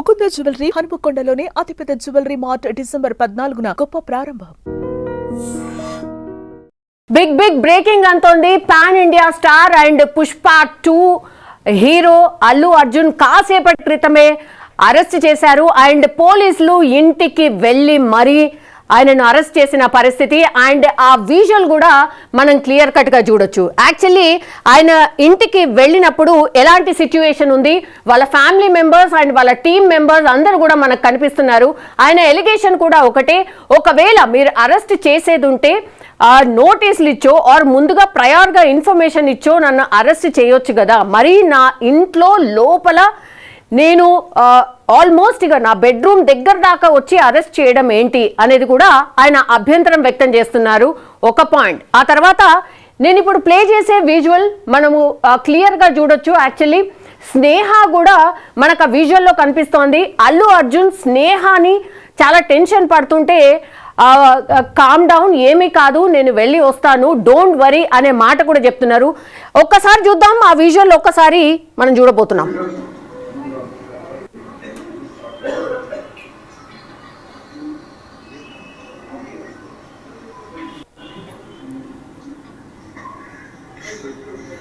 Mukunda jewellery హనుమకొండలోని అతిపెద్ద jewellery mart December పద్నాలుగున గొప్ప ప్రారంభం. Big big breaking అంతోంది. Pan India star and Pushpa two hero Allu Arjun కాసేపటి క్రితమే అరెస్ట్ చేశారు. అండ్ పోలీసులు ఇంటికి వెళ్ళి మరీ ఆయనను అరెస్ట్ చేసిన పరిస్థితి అండ్ ఆ విజువల్ కూడా మనం క్లియర్ కట్గా చూడొచ్చు. యాక్చువల్లీ ఆయన ఇంటికి వెళ్ళినప్పుడు ఎలాంటి సిచ్యువేషన్ ఉంది? వాళ్ళ ఫ్యామిలీ మెంబర్స్ అండ్ వాళ్ళ టీమ్ మెంబర్స్ అందరూ కూడా మనకు కనిపిస్తున్నారు. ఆయన ఎలిగేషన్ కూడా ఒకటే. ఒకవేళ మీరు అరెస్ట్ చేసేది ఉంటే ఆ నోటీసులు ఇచ్చో ఆర్ ముందుగా ప్రయార్గా ఇన్ఫర్మేషన్ ఇచ్చో నన్ను అరెస్ట్ చేయొచ్చు కదా. మరి నా ఇంట్లో లోపల నేను ఆల్మోస్ట్ ఇక నా బెడ్రూమ్ దగ్గర దాకా వచ్చి అరెస్ట్ చేయడం ఏంటి అనేది కూడా ఆయన అభ్యంతరం వ్యక్తం చేస్తున్నారు. ఒక పాయింట్ ఆ తర్వాత నేను ఇప్పుడు ప్లే చేసే విజువల్ మనము క్లియర్గా చూడొచ్చు. యాక్చువల్లీ స్నేహ కూడా మనకు ఆ విజువల్లో కనిపిస్తోంది. అల్లు అర్జున్ స్నేహాని చాలా టెన్షన్ పడుతుంటే కామ్ డౌన్ ఏమీ కాదు నేను వెళ్ళి వస్తాను డోంట్ వరీ అనే మాట కూడా చెప్తున్నారు. ఒక్కసారి చూద్దాం ఆ విజువల్ ఒక్కసారి మనం చూడబోతున్నాం.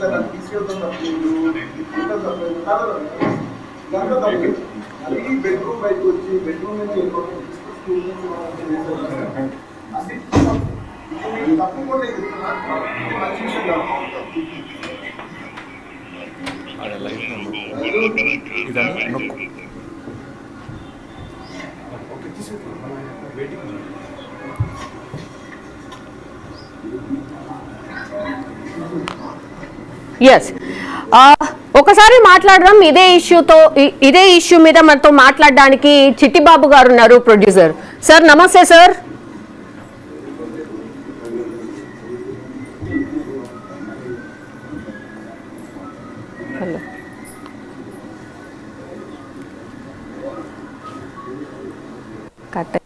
సార్ అది తీసుకెళ్తాం తప్పలేదు తీసుకుంటాం తప్పలేదు కాదు దాంట్లో తప్పలేదు అది బెడ్రూమ్ బయటకు వచ్చి బెడ్రూమ్ వెయిటింగ్ ఎస్ ఒకసారి మాట్లాడడం ఇదే ఇష్యూతో ఇదే ఇష్యూ మీద మనతో మాట్లాడడానికి చిట్టిబాబు గారు ఉన్నారు ప్రొడ్యూసర్ సార్ నమస్తే sir hello cut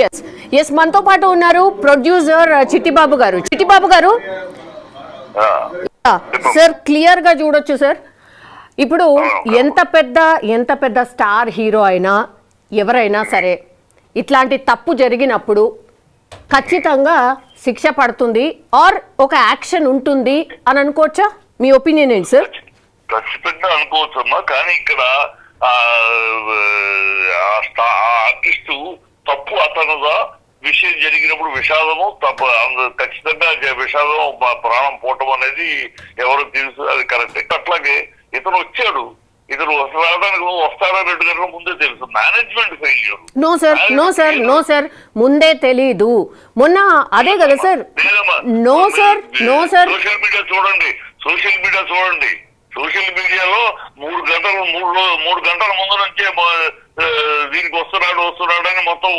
S S మనతో పాటు ఉన్నారు ప్రొడ్యూసర్ చిట్టిబాబు గారు. చిట్టిబాబు గారు? సార్ క్లియర్గా చూడొచ్చు సార్ ఇప్పుడు ఎంత పెద్ద ఎంత పెద్ద స్టార్ హీరో అయినా ఎవరైనా సరే ఇట్లాంటి తప్పు జరిగినప్పుడు ఖచ్చితంగా శిక్ష పడుతుంది ఆర్ ఒక యాక్షన్ ఉంటుంది అని అనుకోవచ్చా? మీ ఒపీనియన్ ఏంటి సార్ ఖచ్చితంగా అనుకోవచ్చమ్మా. కానీ ఇక్కడ ఆ ఆ స్టా- ఆ ఆర్టిస్టు తప్పు అతనుగా విషయం జరిగినప్పుడు విషాదము తప్పు అంద- ఖచ్చితంగా విషాదం ప్రాణం పోవటం అనేది ఎవరు తెలుసు అది కరెక్ట్. అట్లాగే ఇతను వచ్చాడు. ఇతను రావడానికి వస్తాడా రెండు గంటల ముందే తెలుసు. Management failure. No sir no sir no sir ముందే తెలీదు. మొన్న అదే కదా sir no sir no sir. Social media చూడండి సోషల్ మీడియా చూడండి. సోషల్ మీడియాలో మూడు గంటలు మూడు మూడు గంటల ముందు నుంచే దీనికి వస్తున్నాడు వస్తున్నాడు అని మొత్తం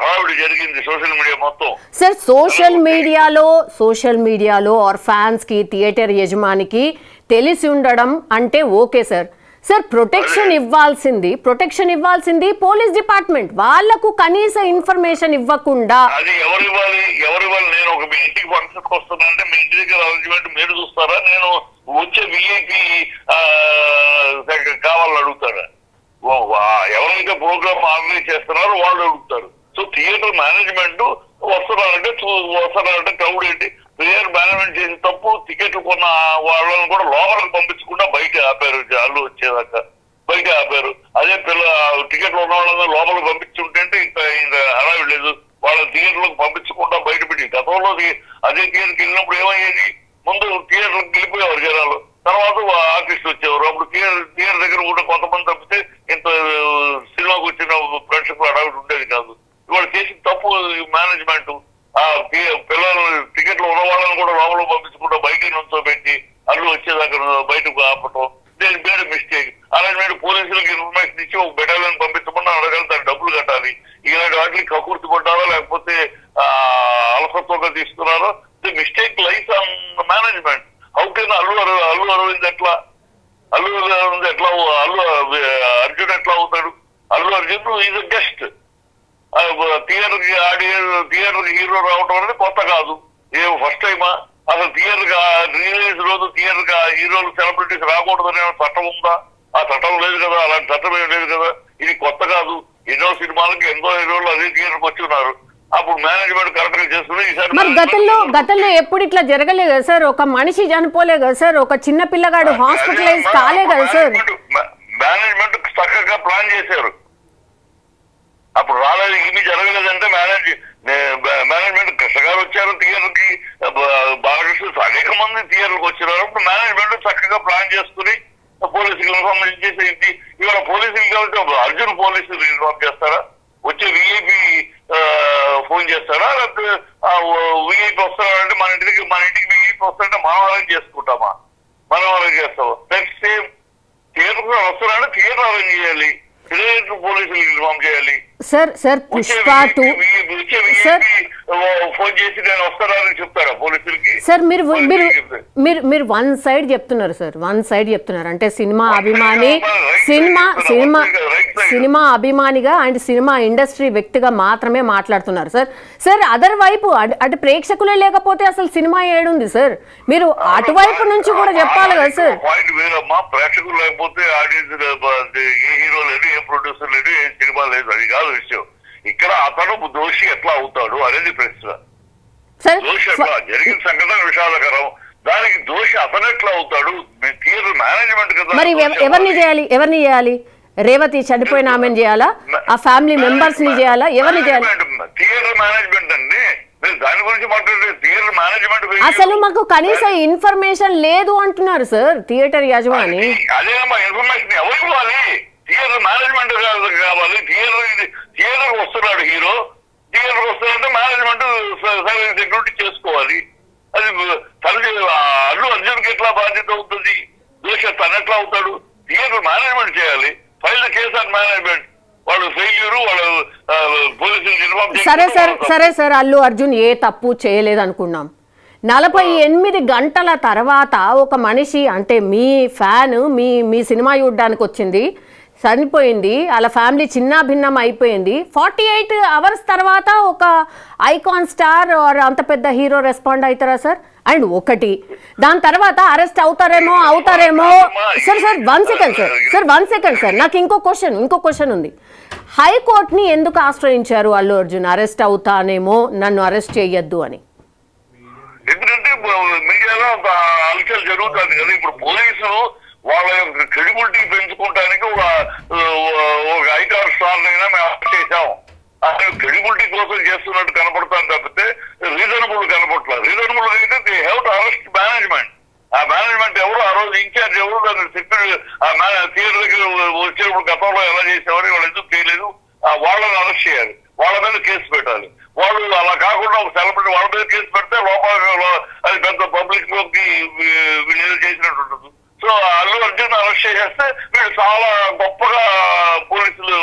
హడావిడి జరిగింది సోషల్ మీడియా మొత్తం. సార్ సోషల్ మీడియాలో సోషల్ మీడియాలో ఆర్ ఫ్యాన్స్కి థియేటర్ యజమానికి తెలిసి ఉండడం అంటే ఓకే సార్. సార్ ప్రొటెక్షన్ ఇవ్వాల్సింది ప్రొటెక్షన్ ఇవ్వాల్సింది పోలీస్ డిపార్ట్మెంట్. వాళ్ళకు కనీస ఇన్ఫర్మేషన్ ఇవ్వకుండా. అది ఎవరు ఇవ్వాలి ఎవరు ఇవ్వాలి నేను ఒక మీ ఇంటికి ఫంక్షన్కి వస్తున్నా అంటే మీ ఇంటి దగ్గర అరేంజ్మెంట్ మీరు చూస్తారా? నేను వచ్చే విఐపి కావాలని అడుగుతారా. వా- ఎవరైతే ప్రోగ్రామ్ ఆర్గనైజ్ చేస్తున్నారో వాళ్ళు అడుగుతారు. సో థియేటర్ మేనేజ్మెంట్ వస్తున్నారంటే చూ- వస్తున్నారంటే క్రౌడ్ ఏంటి? ప్లేయర్ మేనేజ్మెంట్ చేసిన తప్పు టికెట్లు కొన్న వాళ్ళని కూడా లోపలికి పంపించకుండా బయట ఆపారు అల్లు వచ్చేదాకా. బయట ఆపారు. అదే పిల్ల టికెట్లు ఉన్న వాళ్ళని లోపలికి పంపించుంటే ఇంకా హడావి లేదు. వాళ్ళ థియేటర్లకు పంపించకుండా బయటపెట్టి గతంలో అదే థియేటర్కి వెళ్ళినప్పుడు ఏమయ్యేది? ముందు థియేటర్కి వెళ్ళిపోయేవారు జనాలు తర్వాత ఆర్టిస్ట్ వచ్చేవారు. అప్పుడు థియేటర్ థియేటర్ దగ్గర కూడా కొంతమంది తప్పితే ఇంత సినిమాకి వచ్చిన ప్రేక్షకులు అడగడం ఉండేది కాదు ఇవాళ చేసిన తప్పు మేనేజ్మెంట్ ఆ థి- పిల్లలు టికెట్లు ఉన్న వాళ్ళని కూడా లోపల పంపించకుండా బయట నుంచోబెట్టి అల్లు వచ్చేదాకా బయటకు ఆపటం నేను మేడ్ మిస్టేక్ అలాంటి మీరు పోలీసులకు ఇన్ఫర్మేషన్ ఇచ్చి ఒక బెటాలియన్ పంపించమని అడగాలి దానికి డబ్బులు కట్టాలి ఇలాంటి వాటికి కకూర్తి పడ్డారో లేకపోతే ఆ, అలసత్వంగా తీసుకున్నారో the mistake lies on management how can Allu అర- అల్లు అరవింద్ ఎట్లా అల్లు అరవింద్ ఎట్లా అల్లు అర్జున్ ఎట్లా అవుతాడు అ గెస్ట్ థియేటర్ థియేటర్ హీరో రావడం అనేది కొత్త కాదు. ఏ ఫస్ట్ టైమా అసలు థియేటర్ రిలీజ్ రోజు థియేటర్ హీరోలు సెలబ్రిటీస్ రాకూడదనే చట్టం ఉందా? ఆ చట్టం లేదు కదా అలాంటి చట్టం ఏం లేదు కదా. ఇది కొత్త కాదు. ఎన్నో సినిమాలకి ఎంతో హీరోలు అదే థియేటర్కి వచ్చి ఉన్నారు అప్పుడు మేనేజ్మెంట్ కరెక్ట్గా చేస్తున్నారు ఈసారి మరి గతంలో గతంలో ఎప్పుడు ఇట్లా జరగలేదు కదా సార్? ఒక మనిషి చనిపోలే కదా సార్? ఒక చిన్న పిల్లగాడు హాస్పిటలైజ్ కాలే కదా సార్? మేనేజ్మెంట్ చక్కగా ప్లాన్ చేశారు. అప్పుడు రాలేదు ఇవి జరగలేదంటే మేనేజ్ మేనేజ్మెంట్ కృష్ణ గారు వచ్చారు థియేటర్కి బాలకృష్ణ అనేక మంది థియేటర్కి వచ్చినారు. అప్పుడు మేనేజ్మెంట్ చక్కగా ప్లాన్ చేసుకుని పోలీసులు ఇన్ఫార్మ్ చేసి ఇవాళ పోలీసులు కాబట్టి అర్జున్ పోలీసులు ఇన్ఫార్మ్ చేస్తారా? వచ్చే విఐపి ఫోన్ చేస్తారా? లేకపోతే విఐపి వస్తారంటే మన ఇంటికి మన ఇంటికి విఐపి వస్తారంటే మనం అరేంజ్ చేసుకుంటామా? మనం అరేంజ్ చేస్తామా నెక్స్ట్ సేమ్ థియేటర్ వస్తారంటే థియేటర్ అరేంజ్ చేయాలి. థియేటర్ పోలీసులు ఇన్ఫార్మ్ చేయాలి. Sir sir Pushpa two sir phone చేసి నేను వస్తారని చెప్తారా పోలీసులకి? సార్ మీరు మీరు. మీరు మీరు వన్ సైడ్ చెప్తున్నారు సార్ వన్ సైడ్ చెప్తున్నారు. అంటే సినిమా అభిమాని సినిమా సినిమా సినిమా అభిమానిగా అండ్ సినిమా ఇండస్ట్రీ వ్యక్తిగా మాత్రమే మాట్లాడుతున్నారు సార్. సార్ అదర్ వైపు అటు- ప్రేక్షకులే లేకపోతే అసలు సినిమా ఏడుంది సార్. మీరు అటువైపు నుంచి కూడా చెప్పాలి కదా సార్. పాయింట్ వేరమ్మా ప్రేక్షకులు లేకపోతే ఆడియన్స్ ఏ హీరో ఏ ప్రొడ్యూసర్ ఏ సినిమా లేదు అది కాదు విషయం. ఇక్కడ అతను దోషి ఎట్లా అవుతాడు అనేది ప్రశ్న. సార్ దోషి ఎట్లా? జరిగిన సంఘటన విషాదకరం. దానికి దోషి అతను ఎట్లా అవుతాడు? థియేటర్ మేనేజ్మెంట్ కదా. మరి ఎవ- ఎవరిని చేయాలి? ఎవరిని చేయాలి? రేవతి చనిపోయిన ఆమెను చేయాలా? ఆ ఫ్యామిలీ మెంబర్స్ని చేయాలా? ఎవరిని చేయాలి? థియేటర్ మేనేజ్మెంట్ అండి. దాని గురించి మాట్లాడే థియేటర్ మేనేజ్మెంట్ అసలు మాకు కనీసం ఇన్ఫర్మేషన్ లేదు అంటున్నారు సార్ థియేటర్ యజమాని. అదేనమ్మా ఇన్ఫర్మేషన్ ఎవరు ఇవ్వాలి? థియేటర్ మేనేజ్మెంట్ కావాలి. థియేటర్ థియేటర్ వస్తున్నాడు హీరో. థియేటర్ వస్తున్నాడంటే మేనేజ్మెంట్ సెక్యూరిటీ చేసుకోవాలి. అది తన అల్లు అర్జున్కి ఎట్లా బాధ్యత అవుతుంది దోష తను ఎట్లా అవుతాడు? థియేటర్ మేనేజ్మెంట్ చేయాలి. File case on management. వాళ్ళు ఫెయిల్యూర్ వాళ్ళు పోలీసులు సరే సార్ సరే సార్ అల్లు అర్జున్ ఏ తప్పు చేయలేదు అనుకున్నాం నలభై ఎనిమిది గంటల తర్వాత ఒక మనిషి అంటే మీ ఫ్యాన్ మీ మీ సినిమా చూడడానికి వచ్చింది చనిపోయింది. వాళ్ళ ఫ్యామిలీ చిన్న భిన్నం అయిపోయింది. ఫార్టీ ఎయిట్ అవర్స్ తర్వాత ఒక ఐకాన్ స్టార్ ఆర్ అంత పెద్ద హీరో రెస్పాండ్ అవుతారా సార్? అండ్ ఒకటి దాని తర్వాత అరెస్ట్ అవుతారేమో అవుతారేమో. Sir sir one second sir sir one second sir నాకు ఇంకో క్వశ్చన్ ఇంకో క్వశ్చన్ ఉంది. హైకోర్టుని ఎందుకు ఆశ్రయించారు అల్లు అర్జున్? అరెస్ట్ అవుతానేమో నన్ను అరెస్ట్ చేయొద్దు అని. ఎందుకంటే మీడియాలో అలకలు జరుగుతుంది కదా. ఇప్పుడు పోలీసులు వాళ్ళ యొక్క క్రెడిబిలిటీ పెంచుకోవడానికి ఒక ఒక ఐకార్ స్టార్ అయినా మేము అప్లై చేశాం. అసలు క్రెడిబిలిటీ కోసం చేస్తున్నట్టు కనపడతాను తప్పితే రీజనబుల్ కనపడలేదు రీజనబుల్ అయితే they have to arrest management ఆ మేనేజ్మెంట్ ఎవరు ఆ రోజు ఇన్ఛార్జ్ ఎవరు దాన్ని సెక్యూరిటీ ఆ థియేటర్ దగ్గర వచ్చేటప్పుడు గతంలో ఎలా చేసేవారు వాళ్ళు ఎందుకు చేయలేదు? వాళ్ళని అరెస్ట్ చేయాలి. వాళ్ళ మీద కేసు పెట్టాలి. వాళ్ళు అలా కాకుండా ఒక సెలబ్రిటీ వాళ్ళ మీద కేసు పెడితే లోపల అది పెద్ద పబ్లిక్లోకి వీళ్ళు ఏదో చేసినట్టు ఉంటుంది. అల్లు అర్జున్ అరెస్ట్ చేసేస్తే వీళ్ళు చాలా గొప్పగా పోలీసులు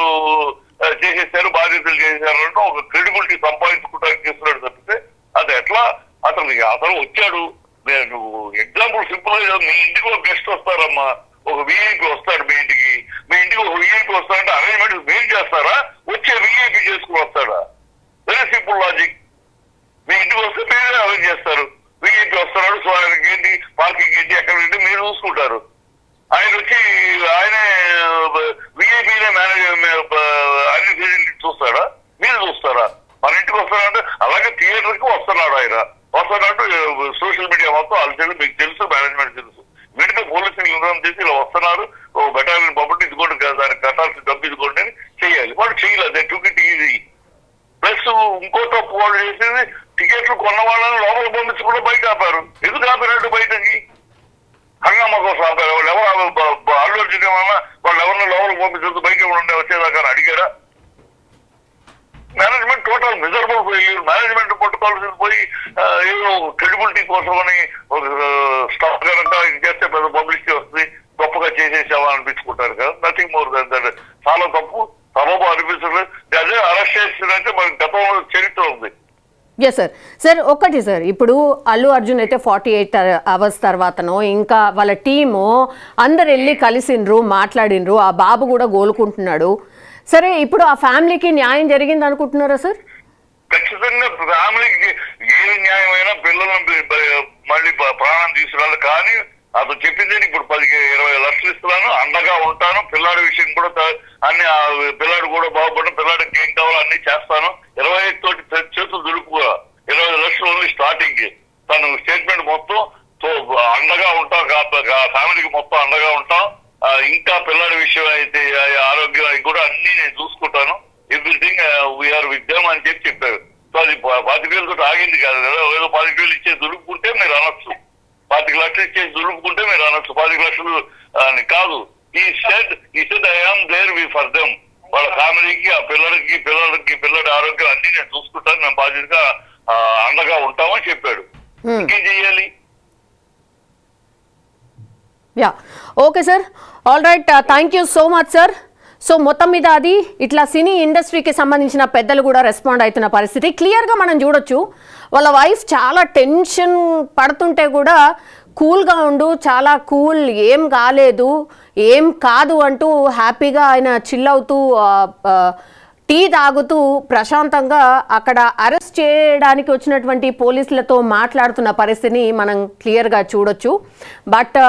చేసేసారు బాధ్యతలు చేసేసారు అంటే ఒక క్రెడిబిలిటీ సంపాదించుకోవడానికి చేస్తున్నాడు తప్పితే అది ఎట్లా? అతను అతను వచ్చాడు. నేను ఎగ్జాంపుల్ సింపుల్గా మీ ఇంటికి ఒక గెస్ట్ వస్తారమ్మా. ఒక విఐపి వస్తాడు మీ ఇంటికి. మీ ఇంటికి ఒక విఐపి వస్తాడంటే అరేంజ్మెంట్ మీరు చేస్తారా? వచ్చే విఐపి చేసుకుని వస్తాడా? వెరీ సింపుల్ లాజిక్ మీ ఇంటికి వస్తే మీరే అరేంజ్ చేస్తారు. విఐపి వస్తున్నాడు సో ఆయనకి ఏంటి పార్కింగ్ ఏంటి ఎక్కడ ఏంటి మీరు చూసుకుంటారు. ఆయన వచ్చి ఆయనే విఐపీనే మేనేజ్ అన్ని ఫెసిలిటీ చూస్తాడా? మీరు చూస్తారా? మన ఇంటికి వస్తున్నాడు అలాగే థియేటర్కి వస్తున్నాడు ఆయన. వస్తున్నాడు సోషల్ మీడియా మొత్తం అలసలు మీకు తెలుసు మేనేజ్మెంట్ తెలుసు. వీటితో పోలీసులు నిర్ణయం చేసి ఇలా వస్తున్నారు ఓ బెటాలియన్ పంపండి ఇదిగోండి కదా దానికి కట్టాల్సిన డబ్బు ఇదిగోండి అని చేయాలి వాడు చేయలేదు they took it easy plus ఇంకో తప్పు వాళ్ళు చేసింది టికెట్లు కొన్న వాళ్ళని లోపల పంపించకుండా బయట ఆపారు ఎందుకు ఆపినట్టు బయటకి హంగామా కోసం ఆపారు వాళ్ళు ఎవరు బ- బ- అల్లు అర్జున్ ఏమన్నా వాళ్ళు ఎవరిని లోపల పంపించొద్దు బయట ఉండే వచ్చేదాకా అని అడిగారా management total miserable failure management పట్టుకోవాల్సింది పోయి ఆ, ఏదో క్రెడిబిలిటీ కోసం అని ఒక స్టాక్ కనుక ఇది చేస్తే పెద్ద పబ్లిసిటీ వస్తుంది గొప్పగా చేసేసావా అనిపించుకుంటారు కదా నథింగ్ మోర్ దన్ దట్ చాలా తప్పు సబబు అనిపించలేదు అదే అరెస్ట్ చేసిందంటే మనకి గతంలో చరిత్ర ఉంది ఎస్ సార్ సార్ ఒక్కటి సార్ ఇప్పుడు అల్లు అర్జున్ అయితే ఫార్టీ ఎయిట్ అవర్స్ తర్వాతనో ఇంకా వాళ్ళ టీము అందరు వెళ్ళి కలిసిండ్రు మాట్లాడిండ్రు ఆ బాబు కూడా గోలుకుంటున్నాడు. సరే ఇప్పుడు ఆ ఫ్యామిలీకి న్యాయం జరిగింది అనుకుంటున్నారా సార్ ఖచ్చితంగా ఫ్యామిలీకి ఏ న్యాయమైనా పిల్లలను మళ్ళీ ప్రాణం తీసుకురాలి. కానీ అతను చెప్పింది ఇప్పుడు పది ఇరవై లక్షలు ఇస్తున్నాను అండగా ఉంటాను పిల్లాడి విషయం కూడా అన్ని పిల్లాడు కూడా బాగుపడడం పిల్లాడికి ఏం కావాలో అన్ని చేస్తాను ఇరవై ఐదు తోటి చే- చేతులు దులుపుగా ఇరవై ఐదు లక్షలు ఓన్లీ స్టార్టింగ్కి తను స్టేట్మెంట్ మొత్తం తో అండగా ఉంటాం ఫ్యామిలీకి మొత్తం అండగా ఉంటాం ఆ, ఇంకా పిల్లాడి విషయం అయితే ఆ, ఆరోగ్యం అవి కూడా అన్ని నేను చూసుకుంటాను ఎవ్రీథింగ్ వీఆర్ విత్ దెమ్ అని చెప్పి చెప్పారు సో అది పా- పాతిక వేలతో ఆగింది కాదు కదా ఏదో పాతిక వేలు ఇచ్చే దులుపుకుంటే మీరు అనొచ్చు పాతిక లక్షలు ఇచ్చేసి దులుపుకుంటే మీరు అనొచ్చు పాతిక లక్షలు ఆ, అని కాదు ఈ said I am there we for them వాళ్ళ ఫ్యామిలీకి ఆ పిల్లలకి పిల్లలకి పిల్లడి ఆరోగ్యం అన్ని నేను చూసుకుంటాను. మేము బాధ్యతగా అండగా ఉంటామని చెప్పాడు. ఇంకేం చెయ్యాలి? Yeah okay sir all right thank you so much sir so మొత్తం మీద అది ఇట్లా సినీ ఇండస్ట్రీకి సంబంధించిన పెద్దలు కూడా రెస్పాండ్ అవుతున్న పరిస్థితి. క్లియర్గా మనం చూడొచ్చు. వాళ్ళ వైఫ్ చాలా టెన్షన్ పడుతుంటే కూడా కూల్గా ఉండు చాలా కూల్ ఏం కాలేదు ఏం కాదు అంటూ హ్యాపీగా ఆయన చిల్ అవుతూ టీ తాగుతూ ప్రశాంతంగా అక్కడ అరెస్ట్ చేయడానికి వచ్చినటువంటి పోలీసులతో మాట్లాడుతున్న పరిస్థితిని మనం క్లియర్గా చూడొచ్చు. బట్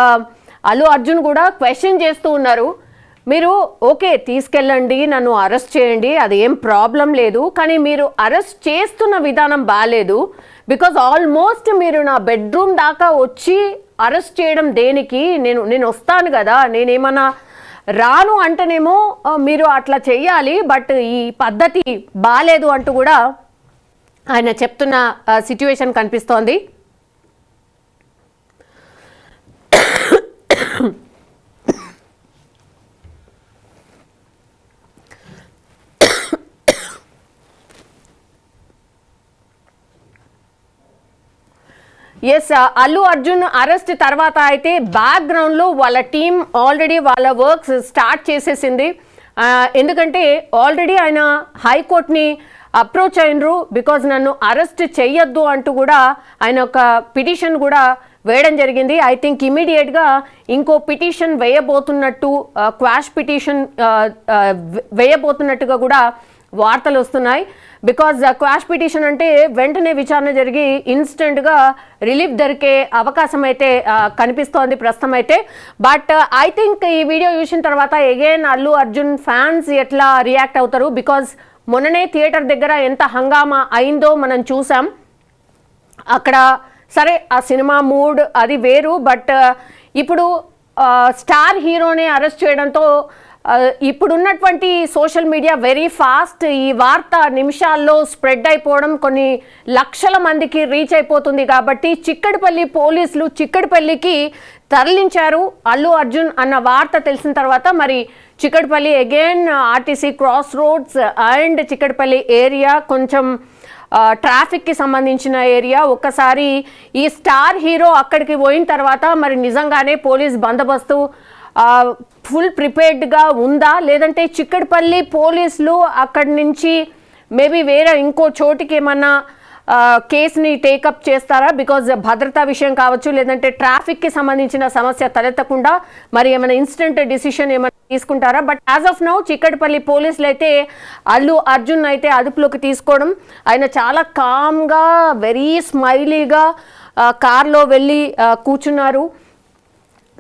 అల్లు అర్జున్ కూడా క్వశ్చన్ చేస్తూ ఉన్నారు. మీరు ఓకే తీసుకెళ్ళండి నన్ను అరెస్ట్ చేయండి అది ఏం ప్రాబ్లం లేదు కానీ మీరు అరెస్ట్ చేస్తున్న విధానం బాగాలేదు బికాజ్ ఆల్మోస్ట్ మీరు నా బెడ్రూమ్ దాకా వచ్చి అరెస్ట్ చేయడం దేనికి? నేను నేను వస్తాను కదా. నేనేమన్నా రాను అంటేనేమో మీరు అట్లా చెయ్యాలి బట్ ఈ పద్ధతి బాగాలేదు అంటూ కూడా ఆయన చెప్తున్న సిట్యువేషన్ కనిపిస్తోంది. ఎస్ అల్లు అర్జున్ అరెస్ట్ తర్వాత అయితే బ్యాక్గ్రౌండ్లో వాళ్ళ టీం ఆల్రెడీ వాళ్ళ వర్క్స్ స్టార్ట్ చేసేసింది. ఎందుకంటే ఆల్రెడీ ఆయన హైకోర్టుని అప్రోచ్ అయినరు. బికాజ్ నన్ను అరెస్ట్ చెయ్యొద్దు అంటూ కూడా ఆయన ఒక పిటిషన్ కూడా వేయడం జరిగింది. ఐ థింక్ ఇమీడియట్గా ఇంకో పిటిషన్ వేయబోతున్నట్టు క్వాష్ పిటిషన్ వేయబోతున్నట్టుగా కూడా వార్తలు వస్తున్నాయి. బికాజ్ క్వాష్ పిటిషన్ అంటే వెంటనే విచారణ జరిగి ఇన్స్టెంట్గా రిలీఫ్ దొరికే అవకాశం అయితే కనిపిస్తోంది ప్రస్తుతం అయితే బట్ ఐ uh, థింక్ ఈ వీడియో చూసిన తర్వాత ఎగైన్ అల్లు అర్జున్ ఫ్యాన్స్ ఎట్లా రియాక్ట్ అవుతారు? బికాజ్ మొన్ననే థియేటర్ దగ్గర ఎంత హంగామా అయిందో మనం చూసాం. అక్కడ సరే ఆ సినిమా మూడ్ అది వేరు. బట్ uh, ఇప్పుడు స్టార్ హీరోని అరెస్ట్ చేయడంతో ఇప్పుడున్నటువంటి సోషల్ మీడియా వెరీ ఫాస్ట్ ఈ వార్త నిమిషాల్లో స్ప్రెడ్ అయిపోవడం కొన్ని లక్షల మందికి రీచ్ అయిపోతుంది కాబట్టి చిక్కడిపల్లి పోలీసులు చిక్కడిపల్లికి తరలించారు. అల్లు అర్జున్ అన్న వార్త తెలిసిన తర్వాత మరి Chikkadpally again RTC cross roads and Chikkadpally area కొంచెం ట్రాఫిక్కి సంబంధించిన ఏరియా ఒక్కసారి ఈ స్టార్ హీరో అక్కడికి పోయిన తర్వాత మరి నిజంగానే పోలీస్ బందోబస్తు ఫుల్ ప్రిపేర్డ్గా ఉందా? లేదంటే చిక్కడపల్లి పోలీసులు అక్కడి నుంచి మేబీ వేరే ఇంకో చోటికి ఏమన్నా కేసుని టేకప్ చేస్తారా? బికాజ్ భద్రతా విషయం కావచ్చు లేదంటే ట్రాఫిక్కి సంబంధించిన సమస్య తలెత్తకుండా మరి ఏమైనా ఇన్స్టెంట్ డిసిషన్ ఏమైనా తీసుకుంటారా? But as of now Chikkadpally పోలీసులు అయితే అల్లు అర్జున్ అయితే అదుపులోకి తీసుకోవడం ఆయన చాలా కామ్గా వెరీ స్మైలీగా కార్లో వెళ్ళి కూర్చున్నారు.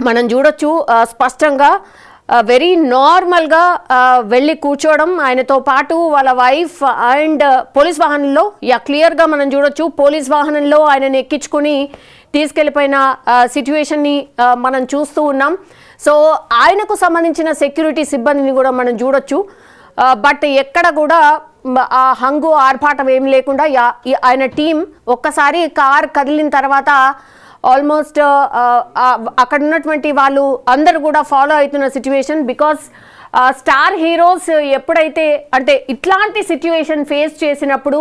మనం చూడొచ్చు స్పష్టంగా వెరీ నార్మల్గా వెళ్ళి కూర్చోవడం. ఆయనతో పాటు వాళ్ళ వైఫ్ అండ్ పోలీస్ వాహనంలో యా క్లియర్గా మనం చూడొచ్చు పోలీస్ వాహనంలో ఆయనని ఎక్కించుకొని తీసుకెళ్ళిపోయిన సిచ్యువేషన్ని మనం చూస్తూ ఉన్నాం. సో ఆయనకు సంబంధించిన సెక్యూరిటీ సిబ్బందిని కూడా మనం చూడొచ్చు. బట్ ఎక్కడ కూడా ఆ హంగు ఆర్భాటం ఏం లేకుండా ఆయన టీం ఒక్కసారి కార్ కదిలిన తర్వాత ఆల్మోస్ట్ అక్కడ ఉన్నటువంటి వాళ్ళు అందరు కూడా ఫాలో అవుతున్న సిచ్యువేషన్ బికాస్ స్టార్ హీరోస్ ఎప్పుడైతే అంటే ఇట్లాంటి సిచ్యువేషన్ ఫేస్ చేసినప్పుడు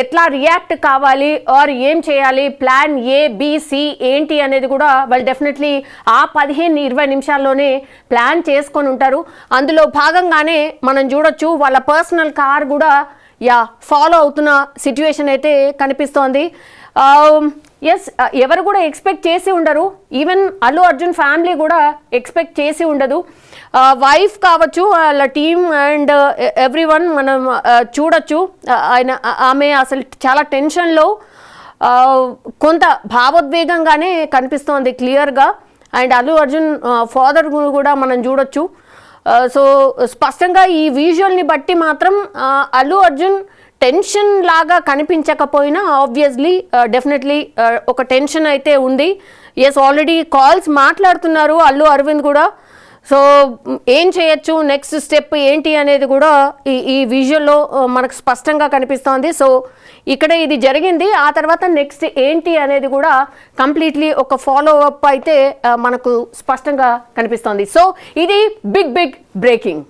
ఎట్లా రియాక్ట్ కావాలి ఆర్ ఏం చేయాలి ప్లాన్ ఏ సి ఏంటి అనేది కూడా వాళ్ళు డెఫినెట్లీ ఆ పదిహేను ఇరవై నిమిషాల్లోనే ప్లాన్ చేసుకొని ఉంటారు. అందులో భాగంగానే మనం చూడొచ్చు వాళ్ళ పర్సనల్ కార్ కూడా యా ఫాలో అవుతున్న సిచ్యువేషన్ అయితే కనిపిస్తోంది. Um, ఎస్ uh, ఎవరు కూడా ఎక్స్పెక్ట్ చేసి ఉండరు. ఈవెన్ అల్లు అర్జున్ ఫ్యామిలీ కూడా ఎక్స్పెక్ట్ చేసి ఉండదు. Uh, వైఫ్ కావచ్చు వాళ్ళ టీమ్ అండ్ ఎవ్రీ వన్ మనం uh, చూడొచ్చు. ఆయన ఆమె అసలు చాలా టెన్షన్లో కొంత భావోద్వేగంగానే కనిపిస్తోంది క్లియర్గా అండ్ అల్లు అర్జున్ ఫాదర్ కూడా మనం చూడొచ్చు. సో స్పష్టంగా ఈ విజువల్ని బట్టి మాత్రం అల్లు అర్జున్ టెన్షన్ లాగా కనిపించకపోయినా ఆబ్వియస్లీ డెఫినెట్లీ uh, uh, ఒక టెన్షన్ అయితే ఉంది. ఎస్ ఆల్రెడీ కాల్స్ మాట్లాడుతున్నారు అల్లు అరవింద్ కూడా. సో ఏం చేయొచ్చు? నెక్స్ట్ స్టెప్ ఏంటి అనేది కూడా ఈ ఈ విజువల్లో uh, మనకు స్పష్టంగా కనిపిస్తోంది. సో ఇక్కడ ఇది జరిగింది. ఆ తర్వాత నెక్స్ట్ ఏంటి అనేది కూడా కంప్లీట్లీ ఒక ఫాలో అప్ అయితే మనకు స్పష్టంగా కనిపిస్తోంది. సో ఇది బిగ్ బిగ్ బ్రేకింగ్